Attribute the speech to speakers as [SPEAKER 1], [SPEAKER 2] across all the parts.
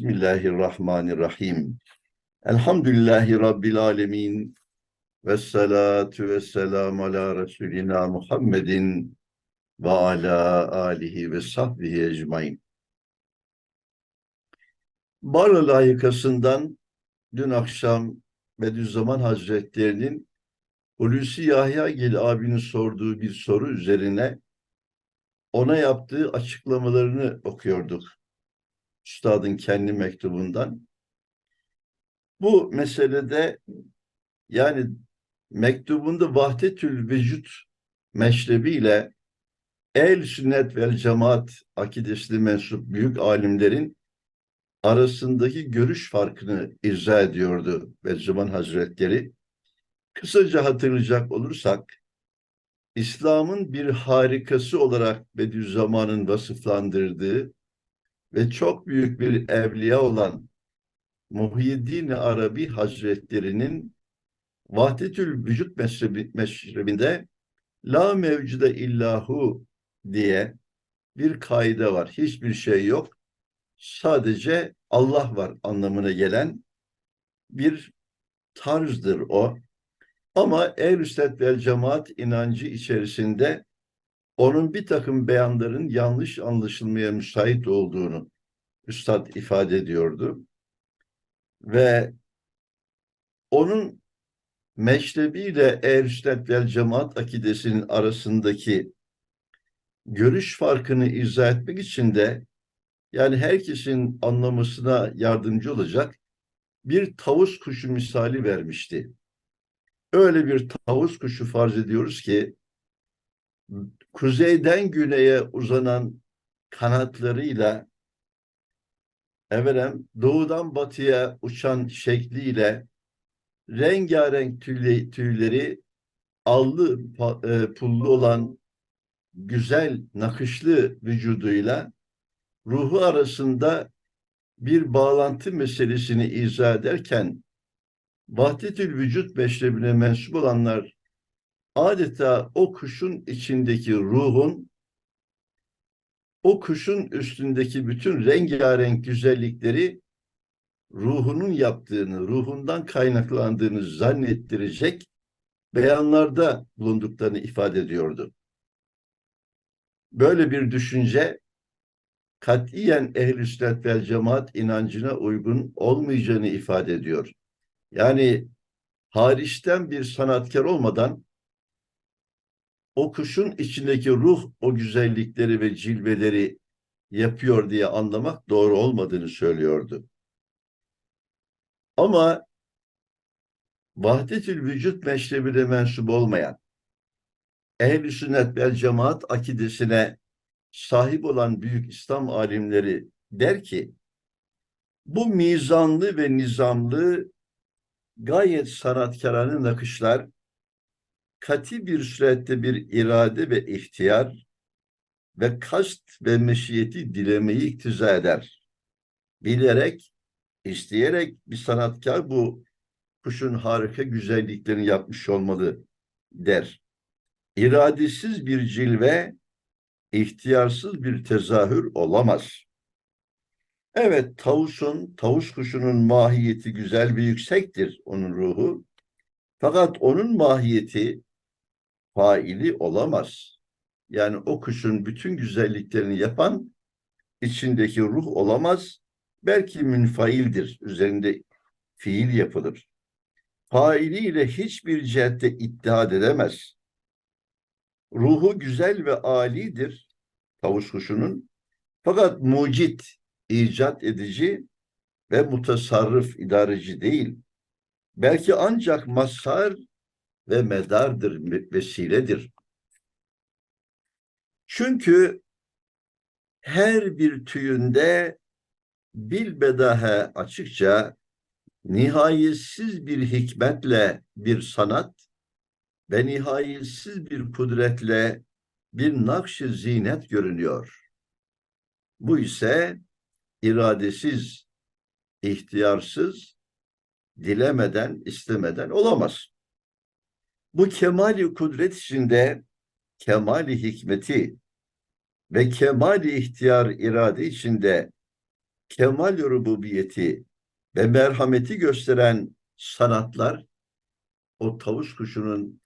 [SPEAKER 1] Bismillahirrahmanirrahim. Elhamdülillahi Rabbil alemin. Ve salatu ve selamu ala Resulina Muhammedin ve ala alihi ve sahbihi ecmain. Barla layıkasından dün akşam Bediüzzaman Hazretlerinin Hulusi Yahyagil abinin sorduğu bir soru üzerine ona yaptığı açıklamalarını okuyorduk. Üstadın kendi mektubundan. Bu meselede yani mektubunda vahdetül vücut meşrebiyle el sünnet vel cemaat akidesine mensup büyük alimlerin arasındaki görüş farkını izah ediyordu Bediüzzaman Hazretleri. Kısaca hatırlayacak olursak, İslam'ın bir harikası olarak Bediüzzaman'ın vasıflandırdığı ve çok büyük bir evliya olan Muhyiddin Arabi Hazretlerinin Vahdetül Vücut meşrebi, meşrebinde La mevcude illahu diye bir kaide var. Hiçbir şey yok. Sadece Allah var anlamına gelen bir tarzdır o. Ama ehl sünnet vel cemaat inancı içerisinde onun bir takım beyanların yanlış anlaşılmaya müsait olduğunu Üstad ifade ediyordu. Ve onun meşrebiyle ehl sünnet vel cemaat akidesinin arasındaki görüş farkını izah etmek için de yani herkesin anlamasına yardımcı olacak bir tavus kuşu misali vermişti. Öyle bir tavus kuşu farz ediyoruz ki kuzeyden güneye uzanan kanatlarıyla efendim, doğudan batıya uçan şekliyle rengarenk tüyleri, tüyleri allı e, pullu olan güzel nakışlı vücuduyla ruhu arasında bir bağlantı meselesini izah ederken vahdetül vücut meşrebine mensup olanlar adeta o kuşun içindeki ruhun o kuşun üstündeki bütün rengarenk güzellikleri ruhunun yaptığını, ruhundan kaynaklandığını zannettirecek beyanlarda bulunduklarını ifade ediyordu. Böyle bir düşünce katiyen ehl-i sünnet vel cemaat inancına uygun olmayacağını ifade ediyor. Yani hariçten bir sanatkar olmadan o kuşun içindeki ruh o güzellikleri ve cilveleri yapıyor diye anlamak doğru olmadığını söylüyordu. Ama vahdetül vücut meşrebine mensup olmayan ehl-i sünnet vel cemaat akidesine sahip olan büyük İslam alimleri der ki bu mizanlı ve nizamlı gayet sanatkarane nakışlar kati bir surette bir irade ve ihtiyar ve kast ve meşiyeti dilemeyi iktiza eder. Bilerek, isteyerek bir sanatkar bu kuşun harika güzelliklerini yapmış olmalı der. İradesiz bir cilve, ihtiyarsız bir tezahür olamaz. Evet, tavusun, tavus kuşunun mahiyeti güzel ve yüksektir onun ruhu. Fakat onun mahiyeti faili olamaz. Yani o kuşun bütün güzelliklerini yapan içindeki ruh olamaz. Belki münfaildir. Üzerinde fiil yapılır. Failiyle hiçbir cihette ittihad edemez. Ruhu güzel ve alidir tavus kuşunun. Fakat mucit, icat edici ve mutasarrıf idareci değil. Belki ancak mazhar ve medardır, vesiledir. Çünkü her bir tüyünde bilbedahe açıkça nihayetsiz bir hikmetle bir sanat ve nihayetsiz bir kudretle bir nakş zinet görünüyor. Bu ise iradesiz, ihtiyarsız, dilemeden, istemeden olamaz. Bu kemali kudret içinde kemali hikmeti ve kemali ihtiyar irade içinde kemal rububiyeti ve merhameti gösteren sanatlar o tavus kuşunun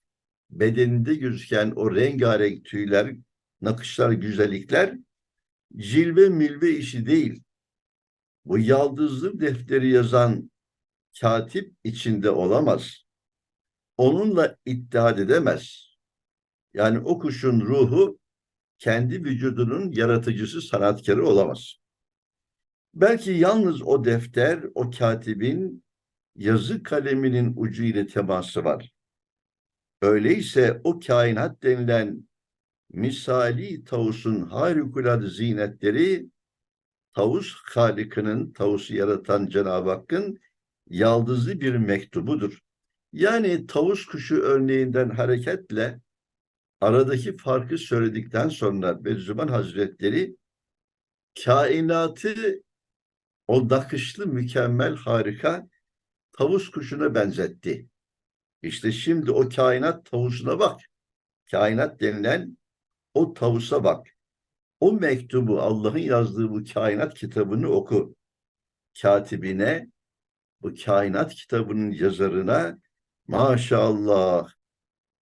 [SPEAKER 1] bedeninde gözüken o rengarenk tüyler, nakışlar, güzellikler cilve milve işi değil. Bu yaldızlı defteri yazan katip içinde olamaz. Onunla ittihad edemez. Yani o kuşun ruhu kendi vücudunun yaratıcısı, sanatkarı olamaz. Belki yalnız o defter, o katibin yazı kaleminin ucu ile teması var. Öyleyse o kainat denilen misali tavusun harikulade zinetleri tavus halikinin, tavusu yaratan Cenab-ı Hakk'ın yaldızlı bir mektubudur. Yani tavus kuşu örneğinden hareketle aradaki farkı söyledikten sonra Bediüzzaman Hazretleri kainatı o nakışlı mükemmel harika tavus kuşuna benzetti. İşte şimdi o kainat tavusuna bak. Kainat denilen o tavusa bak. O mektubu Allah'ın yazdığı bu kainat kitabını oku. Katibine, bu kainat kitabının yazarına maşallah,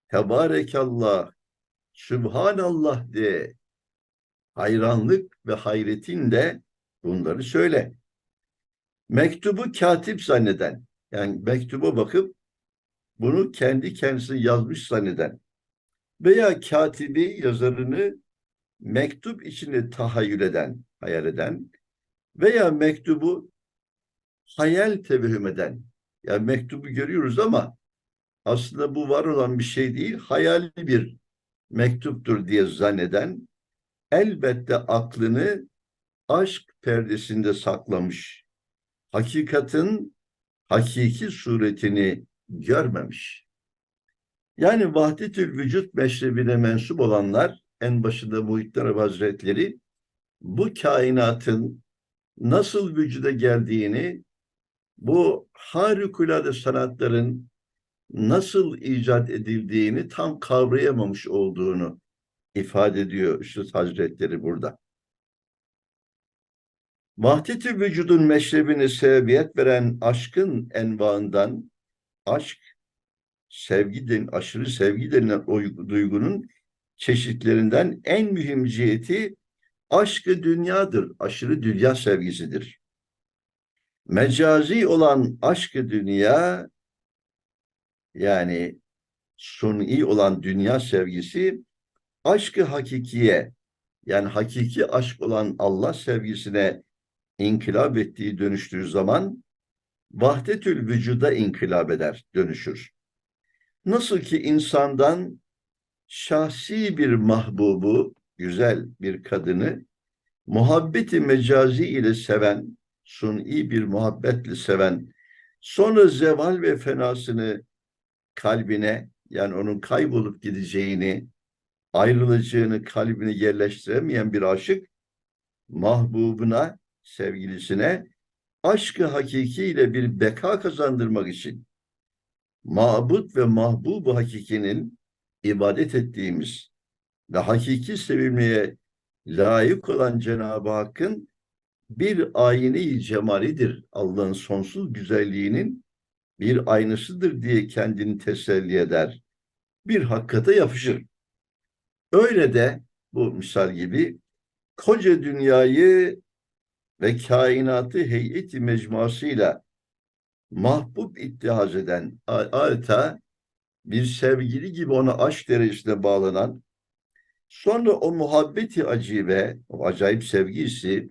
[SPEAKER 1] tebarekallah, Sübhanallah de. Hayranlık ve hayretinle bunları söyle. Mektubu katip zanneden, yani mektuba bakıp bunu kendi kendisine yazmış zanneden veya katibi yazarını mektup içinde tahayyül eden, hayal eden veya mektubu hayal tevehüm eden. Yani mektubu görüyoruz ama aslında bu var olan bir şey değil, hayali bir mektuptur diye zanneden elbette aklını aşk perdesinde saklamış. Hakikatin hakiki suretini görmemiş. Yani vahdetül vücut meşrebine mensup olanlar en başında Muhittin Arabi Hazretleri bu kainatın nasıl vücuda geldiğini bu harikulade sanatların nasıl icat edildiğini tam kavrayamamış olduğunu ifade ediyor Üstad Hazretleri burada. Vahdeti vücudun meşrebine sebebiyet veren aşkın envaından, aşk, sevgi den, aşırı sevgi denilen o duygunun çeşitlerinden en mühim ciheti aşkı dünyadır, aşırı dünya sevgisidir. Mecazi olan aşkı dünya yani suni olan dünya sevgisi aşkı hakikiye yani hakiki aşk olan Allah sevgisine inkılap ettiği dönüştüğü zaman vahdetül vücuda inkılap eder, dönüşür. Nasıl ki insandan şahsi bir mahbubu, güzel bir kadını muhabbeti mecazi ile seven, suni bir muhabbetle seven, sonra zeval ve fenasını kalbine yani onun kaybolup gideceğini, ayrılacağını kalbine yerleştiremeyen bir aşık mahbubuna, sevgilisine aşkı hakikiyle bir beka kazandırmak için mabut ve mahbubu hakikinin ibadet ettiğimiz ve hakiki sevilmeye layık olan Cenab-ı Hakk'ın bir ayini cemalidir. Allah'ın sonsuz güzelliğinin bir aynısıdır diye kendini teselli eder. Bir hakikate yapışır. Öyle de bu misal gibi koca dünyayı ve kainatı heyeti mecmuasıyla mahbub ittihaz eden adeta bir sevgili gibi ona aşk derecesine bağlanan sonra o muhabbeti acibe, o acayip sevgisi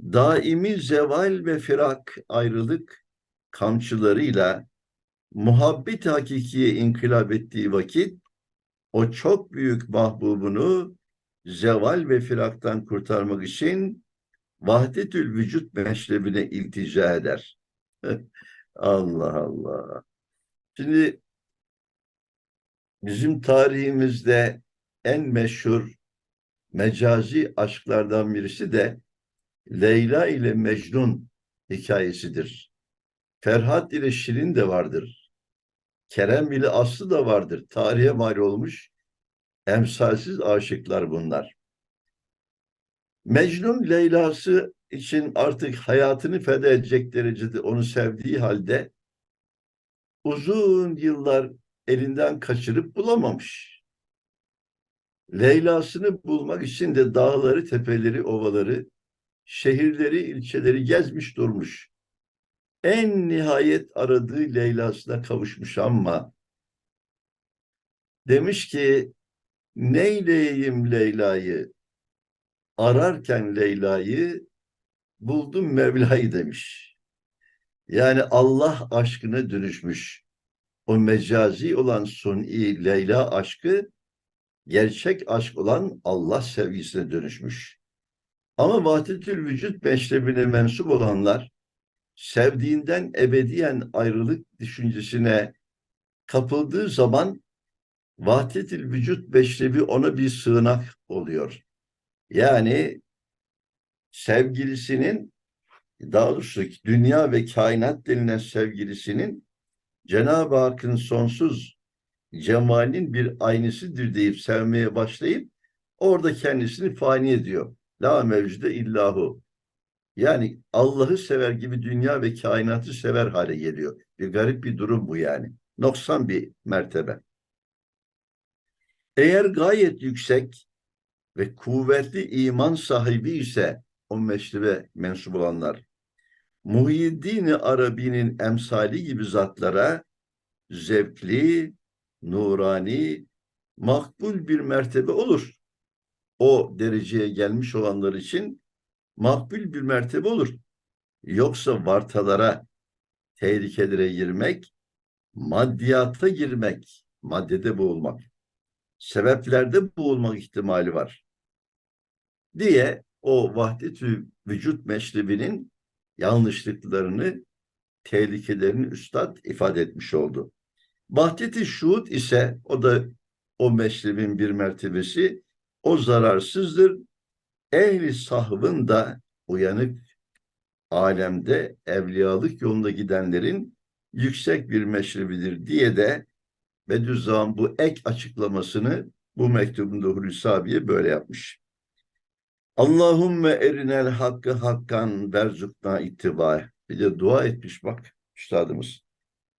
[SPEAKER 1] daimi zeval ve firak ayrılık kamçılarıyla muhabbet hakikiye inkılap ettiği vakit o çok büyük mahbubunu zeval ve firaktan kurtarmak için vahdetül vücut meşrebine iltica eder. Allah Allah. Şimdi bizim tarihimizde en meşhur mecazi aşklardan birisi de Leyla ile Mecnun hikayesidir. Ferhat ile Şirin de vardır. Kerem ile Aslı da vardır. Tarihe mal olmuş emsalsiz aşıklar bunlar. Mecnun Leyla'sı için artık hayatını feda edecek derecede onu sevdiği halde uzun yıllar elinden kaçırıp bulamamış. Leyla'sını bulmak için de dağları, tepeleri, ovaları, şehirleri, ilçeleri gezmiş durmuş. En nihayet aradığı Leyla'sına kavuşmuş ama demiş ki neyleyeyim Leyla'yı? Ararken Leyla'yı buldum Mevla'yı demiş. Yani Allah aşkına dönüşmüş. O mecazi olan suni Leyla aşkı gerçek aşk olan Allah sevgisine dönüşmüş. Ama vahdetül vücut meşrebine mensup olanlar sevdiğinden ebediyen ayrılık düşüncesine kapıldığı zaman vahdetül vücut meşrebi ona bir sığınak oluyor. Yani sevgilisinin daha doğrusu dünya ve kainat denilen sevgilisinin Cenab-ı Hakk'ın sonsuz cemalinin bir aynısıdır deyip sevmeye başlayıp orada kendisini fani ediyor. La mevcude illahu. Yani Allah'ı sever gibi dünya ve kainatı sever hale geliyor. Bir garip bir durum bu yani. Noksan bir mertebe. Eğer gayet yüksek ve kuvvetli iman sahibi ise o meşrebe mensup olanlar Muhyiddin Arabi'nin emsali gibi zatlara zevkli, nurani, makbul bir mertebe olur. O dereceye gelmiş olanlar için makbul bir mertebe olur. Yoksa vartalara, tehlikelere girmek, maddiyata girmek, maddede boğulmak, sebeplerde boğulmak ihtimali var. Diye o vahdetü vücut meşrebinin yanlışlıklarını, tehlikelerini üstad ifade etmiş oldu. Vahdeti şuhud ise o da o meşrebin bir mertebesi o zararsızdır. Ehli sahvın da uyanık alemde evliyalık yolunda gidenlerin yüksek bir meşrebidir diye de Bediüzzaman bu ek açıklamasını bu mektubunda Hulusi abiye böyle yapmış. Allahümme erinel hakkı hakkan verzukna ittiba. Bir de dua etmiş bak üstadımız.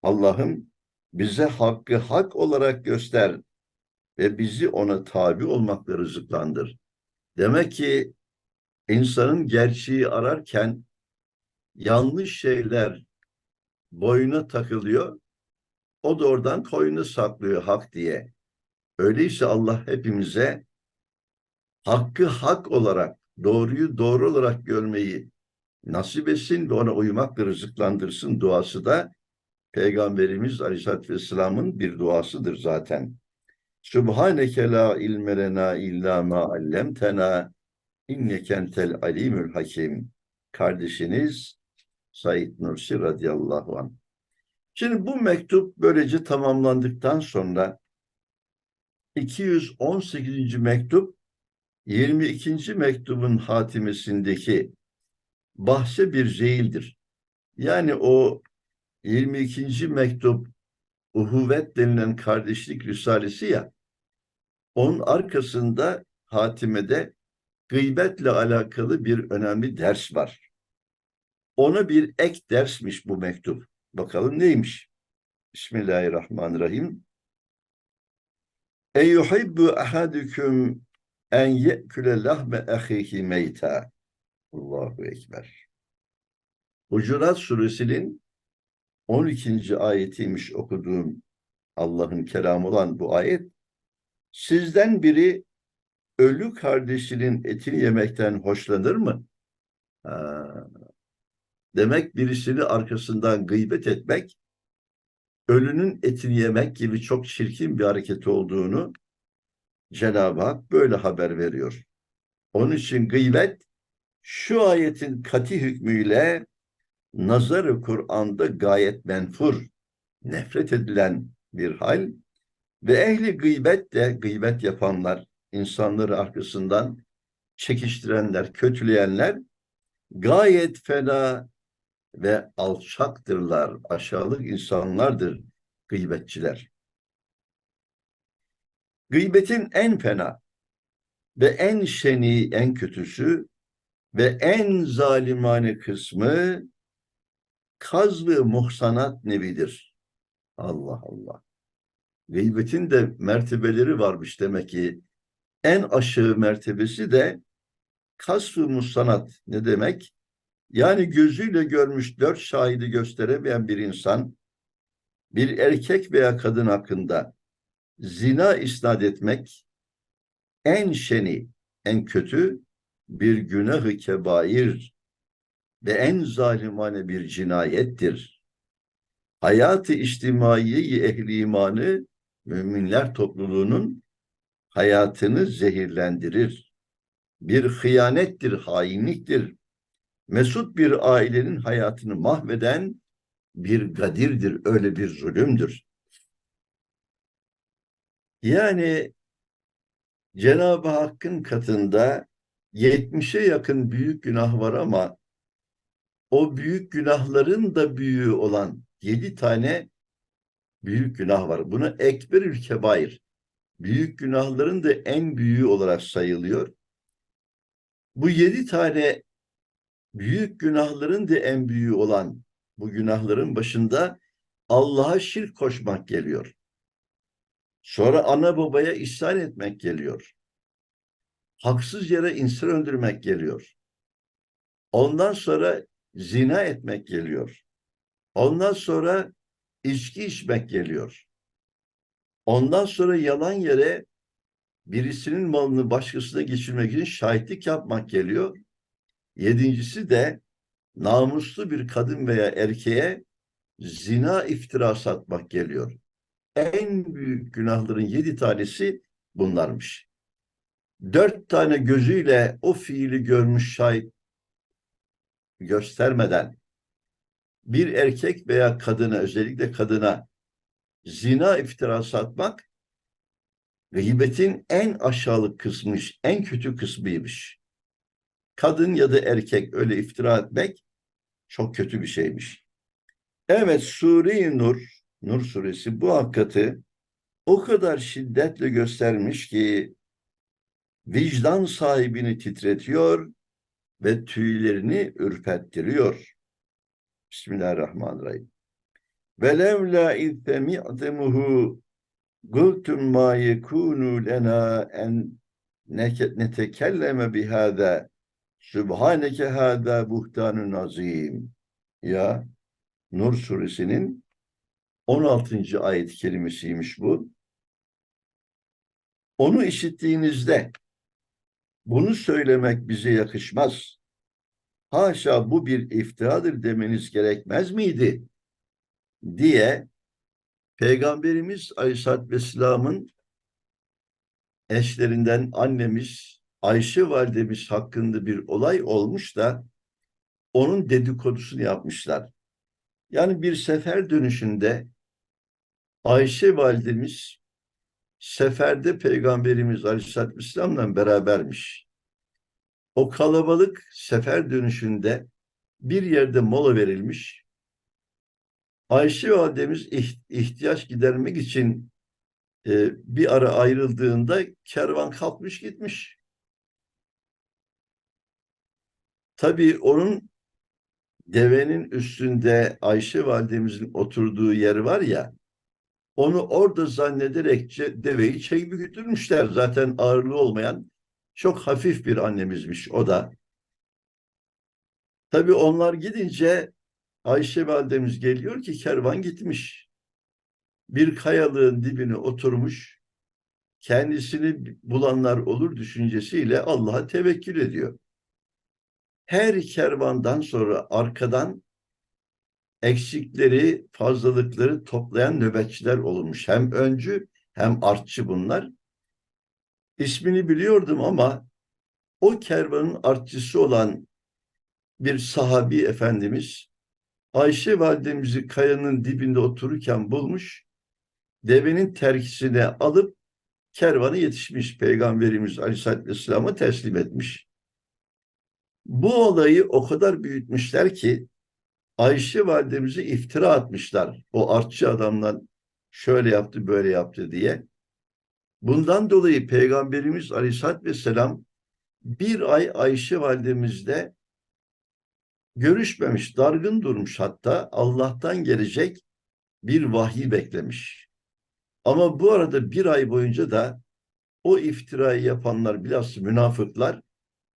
[SPEAKER 1] Allah'ım bize hakkı hak olarak göster ve bizi ona tabi olmakla rızıklandır. Demek ki insanın gerçeği ararken yanlış şeyler boyuna takılıyor. O da oradan koyunu saklıyor hak diye. Öyleyse Allah hepimize hakkı hak olarak, doğruyu doğru olarak görmeyi nasip etsin ve ona uymakla rızıklandırsın duası da Peygamberimiz Aleyhisselatü Vesselam'ın bir duasıdır zaten. Subhaneke la ilme lena illa ma allemtena inneke entel alimül hakim. Kardeşiniz Said Nursi radıyallahu anh. Şimdi bu mektup böylece tamamlandıktan sonra 218. mektup 22. mektubun hatimesindeki bahse bir zeyildir. Yani o 22. mektup uhuvvet denilen kardeşlik risalesi ya onun arkasında hatimede gıybetle alakalı bir önemli ders var. Ona bir ek dersmiş bu mektup. Bakalım neymiş? Bismillahirrahmanirrahim. En yuhibbu ahadüküm en ye'küle lahme ahihi meyta. Allahu Ekber. Hucurat suresinin 12. ayetiymiş okuduğum Allah'ın kelamı olan bu ayet. Sizden biri ölü kardeşinin etini yemekten hoşlanır mı? Ha. Demek birisini arkasından gıybet etmek, ölünün etini yemek gibi çok çirkin bir hareket olduğunu Cenab-ı Hak böyle haber veriyor. Onun için gıybet şu ayetin kati hükmüyle nazarı Kur'an'da gayet menfur, nefret edilen bir hal ve ehli gıybet de gıybet yapanlar, insanları arkasından çekiştirenler, kötüleyenler gayet fena ve alçaktırlar, aşağılık insanlardır gıybetçiler. Gıybetin en fena ve en şeni, en kötüsü ve en zalimane kısmı kazlı muhsanat nevidir. Allah Allah. Gıybetin de mertebeleri varmış demek ki. En aşağı mertebesi de kasfı muhsanat ne demek? Yani gözüyle görmüş dört şahidi gösteremeyen bir insan bir erkek veya kadın hakkında zina isnat etmek en şeni, en kötü bir günahı kebair ve en zalimane bir cinayettir. Hayatı içtimaiye ehli imanı müminler topluluğunun hayatını zehirlendirir. Bir hıyanettir, hainliktir. Mesut bir ailenin hayatını mahveden bir gadirdir, öyle bir zulümdür. Yani Cenab-ı Hakk'ın katında 70'e yakın büyük günah var ama o büyük günahların da büyüğü olan yedi tane büyük günah var. Buna ekberül kebair. Büyük günahların da en büyüğü olarak sayılıyor. Bu yedi tane büyük günahların da en büyüğü olan bu günahların başında Allah'a şirk koşmak geliyor. Sonra ana babaya ihsan etmek geliyor. Haksız yere insan öldürmek geliyor. Ondan sonra zina etmek geliyor. Ondan sonra içki içmek geliyor. Ondan sonra yalan yere birisinin malını başkasına geçirmek için şahitlik yapmak geliyor. Yedincisi de namuslu bir kadın veya erkeğe zina iftirası atmak geliyor. En büyük günahların yedi tanesi bunlarmış. Dört tane gözüyle o fiili görmüş şahit göstermeden bir erkek veya kadına özellikle kadına zina iftirası atmak gıybetin en aşağılık kısmış, en kötü kısmıymış. Kadın ya da erkek öyle iftira etmek çok kötü bir şeymiş. Evet Sure-i Nur, Nur suresi bu hakikati o kadar şiddetle göstermiş ki vicdan sahibini titretiyor ve tüylerini ürpettiriyor. Bismillahirrahmanirrahim. Velev la izsemi'tumuhu gultum ma yekunu lena en netekelleme bihâzâ Sübhaneke hâdâ buhtanun azîm. Ya Nur suresinin 16. ayet-i kerimesiymiş bu. Onu işittiğinizde bunu söylemek bize yakışmaz. Haşa bu bir iftiradır demeniz gerekmez miydi? diye Peygamberimiz Aleyhisselatü Vesselam'ın eşlerinden annemiz Ayşe validemiz hakkında bir olay olmuş da onun dedikodusunu yapmışlar. Yani bir sefer dönüşünde Ayşe validemiz seferde Peygamberimiz Aleyhisselatü Vesselam'la berabermiş. O kalabalık sefer dönüşünde bir yerde mola verilmiş. Ayşe validemiz ihtiyaç gidermek için e, bir ara ayrıldığında kervan kalkmış gitmiş. Tabii onun devenin üstünde Ayşe validemizin oturduğu yer var ya, onu orada zannederek deveyi çekip götürmüşler. Zaten ağırlığı olmayan çok hafif bir annemizmiş o da. Tabii onlar gidince Ayşe validemiz geliyor ki kervan gitmiş. Bir kayalığın dibine oturmuş, kendisini bulanlar olur düşüncesiyle Allah'a tevekkül ediyor her kervandan sonra arkadan eksikleri, fazlalıkları toplayan nöbetçiler olmuş. Hem öncü hem artçı bunlar. İsmini biliyordum ama o kervanın artçısı olan bir sahabi efendimiz Ayşe validemizi kayanın dibinde otururken bulmuş. Devenin terkisine alıp kervanı yetişmiş Peygamberimiz Aleyhisselatü Vesselam'a teslim etmiş. Bu olayı o kadar büyütmüşler ki Ayşe validemizi iftira atmışlar. O artçı adamdan şöyle yaptı böyle yaptı diye. Bundan dolayı Peygamberimiz Aleyhisselatü Vesselam bir ay Ayşe validemizle görüşmemiş, dargın durmuş hatta Allah'tan gelecek bir vahiy beklemiş. Ama bu arada bir ay boyunca da o iftirayı yapanlar bilhassa münafıklar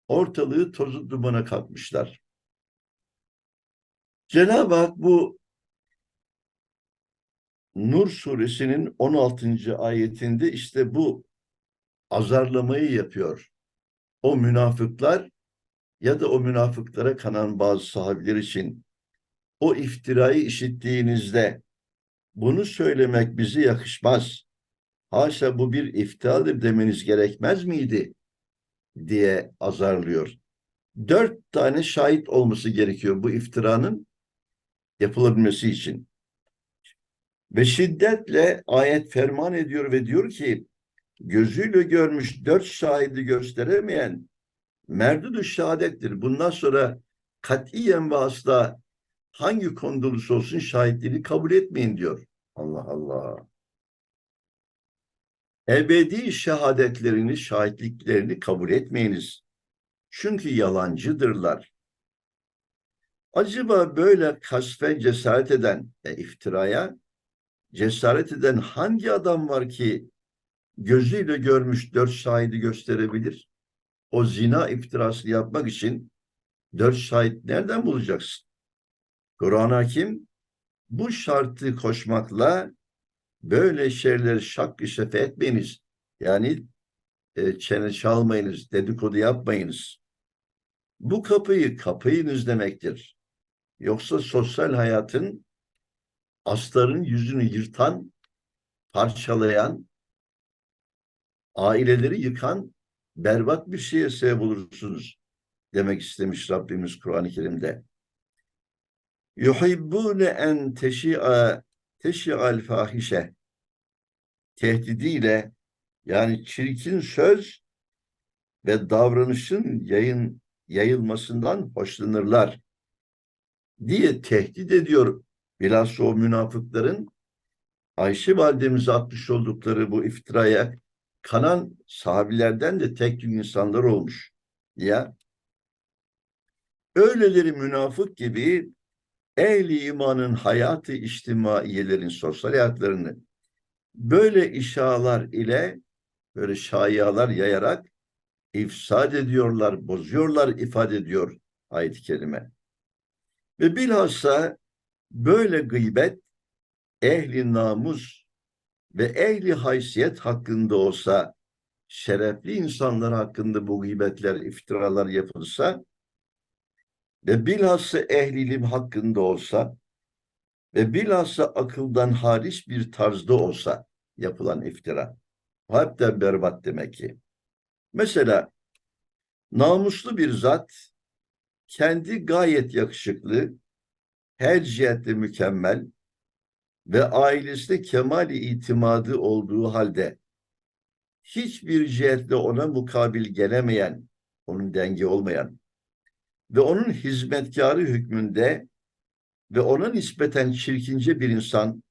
[SPEAKER 1] ortalığı tozu dumana katmışlar. Cenab-ı Hak bu Nur suresinin 16. ayetinde işte bu azarlamayı yapıyor. O münafıklar ya da o münafıklara kanan bazı sahabiler için o iftirayı işittiğinizde bunu söylemek bize yakışmaz. Haşa bu bir iftiradır demeniz gerekmez miydi? diye azarlıyor. Dört tane şahit olması gerekiyor bu iftiranın yapılabilmesi için. Ve şiddetle ayet ferman ediyor ve diyor ki gözüyle görmüş dört şahidi gösteremeyen merdudü şehadettir. Bundan sonra katiyen ve asla hangi konuda olursa olsun şahitliğini kabul etmeyin diyor. Allah Allah. Ebedi şehadetlerini, şahitliklerini kabul etmeyiniz. Çünkü yalancıdırlar. Acaba böyle kasfe cesaret eden, e, iftiraya cesaret eden hangi adam var ki gözüyle görmüş dört şahidi gösterebilir? O zina iftirasını yapmak için dört şahit nereden bulacaksın? Kur'an Hakim bu şartı koşmakla böyle şeyleri şak şefe etmeyiniz. Yani e, çene çalmayınız, dedikodu yapmayınız. Bu kapıyı kapayınız demektir. Yoksa sosyal hayatın asların yüzünü yırtan, parçalayan, aileleri yıkan berbat bir şeye sebep olursunuz demek istemiş Rabbimiz Kur'an-ı Kerim'de. Yuhibbune en teşi'a teşi'al fahişe tehdidiyle yani çirkin söz ve davranışın yayın yayılmasından hoşlanırlar diye tehdit ediyor bilhassa o münafıkların Ayşe validemize atmış oldukları bu iftiraya kanan sahabilerden de tek tük insanlar olmuş. Ya öyleleri münafık gibi ehli imanın hayatı içtimaiyelerin sosyal hayatlarını böyle işalar ile böyle şayialar yayarak ifsad ediyorlar, bozuyorlar ifade ediyor ayet-i kerime. Ve bilhassa böyle gıybet ehli namus ve ehli haysiyet hakkında olsa şerefli insanlar hakkında bu gıybetler, iftiralar yapılsa ve bilhassa ehlilim hakkında olsa ve bilhassa akıldan hariç bir tarzda olsa yapılan iftira. Hepten berbat demek ki. Mesela namuslu bir zat kendi gayet yakışıklı, her cihetle mükemmel ve ailesinde kemali itimadı olduğu halde hiçbir cihetle ona mukabil gelemeyen, onun denge olmayan ve onun hizmetkarı hükmünde ve ona nispeten çirkince bir insan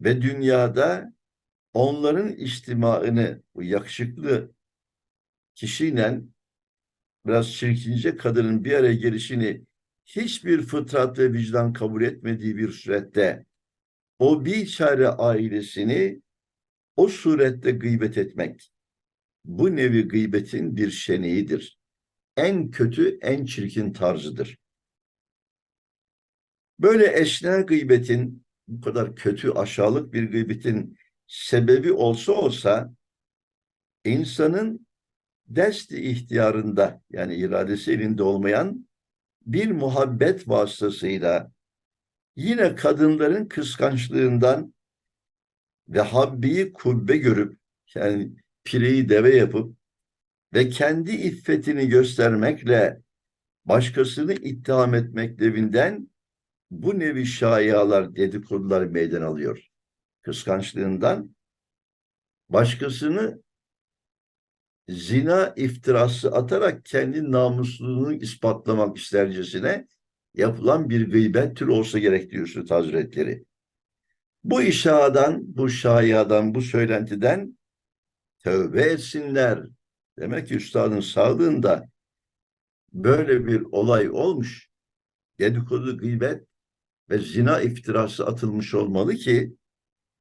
[SPEAKER 1] ve dünyada onların içtimaını, bu yakışıklı kişiyle biraz çirkince kadının bir araya gelişini hiçbir fıtrat ve vicdan kabul etmediği bir surette o biçare ailesini o surette gıybet etmek bu nevi gıybetin bir şeneğidir. En kötü, en çirkin tarzıdır. Böyle eşne gıybetin, bu kadar kötü, aşağılık bir gıybetin sebebi olsa olsa insanın desti ihtiyarında yani iradesi elinde olmayan bir muhabbet vasıtasıyla yine kadınların kıskançlığından ve habbiyi kubbe görüp yani pireyi deve yapıp ve kendi iffetini göstermekle başkasını ittiham etmek devinden bu nevi şayialar, dedikodular meydan alıyor. Kıskançlığından başkasını zina iftirası atarak kendi namusluluğunu ispatlamak istercesine yapılan bir gıybet türü olsa gerek diyor Üstad Hazretleri. Bu işadan, bu şayadan, bu söylentiden tövbe etsinler Demek ki üstadın sağlığında böyle bir olay olmuş. Dedikodu, gıybet ve zina iftirası atılmış olmalı ki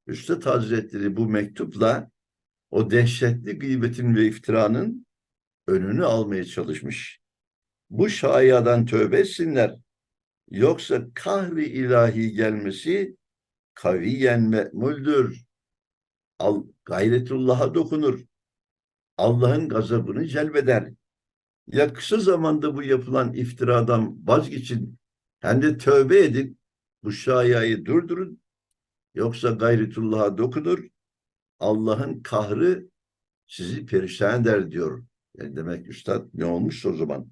[SPEAKER 1] Üstad Hazretleri bu mektupla o dehşetli gıybetin ve iftiranın önünü almaya çalışmış. Bu şayadan tövbe etsinler. Yoksa kahri ilahi gelmesi kaviyen me'muldür. Al, gayretullah'a dokunur. Allah'ın gazabını celbeder. Ya kısa zamanda bu yapılan iftiradan vazgeçin. Hem de tövbe edin. Bu şayayı durdurun. Yoksa gayretullah'a dokunur. Allah'ın kahrı sizi perişan eder diyor. Yani demek üstad ne olmuş o zaman?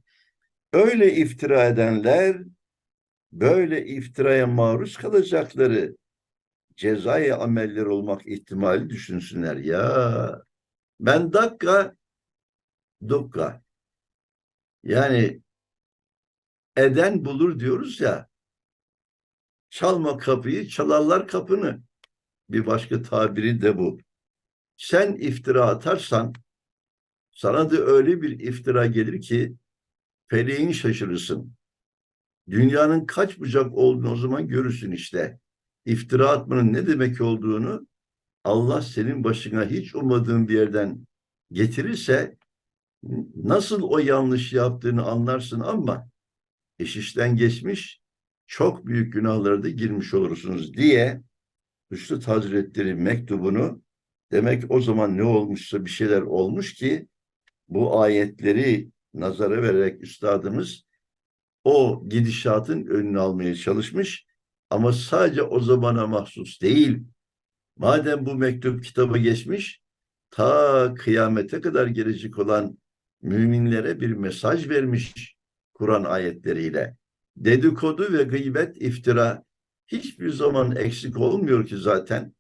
[SPEAKER 1] Öyle iftira edenler böyle iftiraya maruz kalacakları cezai ameller olmak ihtimali düşünsünler. Ya ben dakika dukka yani eden bulur diyoruz ya çalma kapıyı çalarlar kapını. Bir başka tabiri de bu. Sen iftira atarsan sana da öyle bir iftira gelir ki feleğin şaşırırsın. Dünyanın kaç bucak olduğunu o zaman görürsün işte. İftira atmanın ne demek olduğunu Allah senin başına hiç ummadığın bir yerden getirirse nasıl o yanlış yaptığını anlarsın ama iş işten geçmiş çok büyük günahlara da girmiş olursunuz diye Üstad Hazretleri mektubunu demek o zaman ne olmuşsa bir şeyler olmuş ki bu ayetleri nazara vererek üstadımız o gidişatın önünü almaya çalışmış ama sadece o zamana mahsus değil. Madem bu mektup kitaba geçmiş, ta kıyamete kadar gelecek olan müminlere bir mesaj vermiş Kur'an ayetleriyle. Dedikodu ve gıybet, iftira hiçbir zaman eksik olmuyor ki zaten.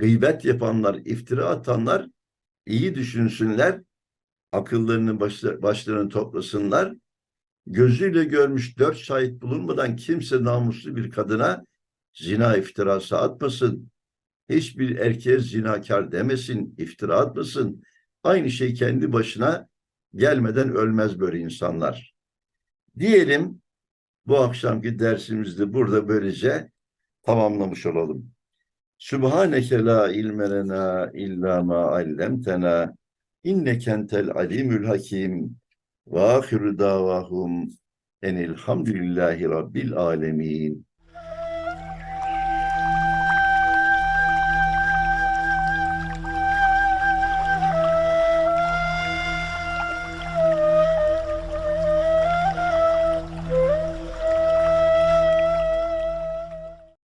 [SPEAKER 1] Gıybet yapanlar, iftira atanlar iyi düşünsünler, akıllarını başlarını toplasınlar. Gözüyle görmüş dört şahit bulunmadan kimse namuslu bir kadına zina iftirası atmasın. Hiçbir erkeğe zinakar demesin, iftira atmasın. Aynı şey kendi başına gelmeden ölmez böyle insanlar. Diyelim bu akşamki dersimizde burada böylece tamamlamış olalım. Sübhaneke la ilme lena illa ma allemtena inneke entel alimül hakim ve ahiru davahum enilhamdülillahi rabbil alemin.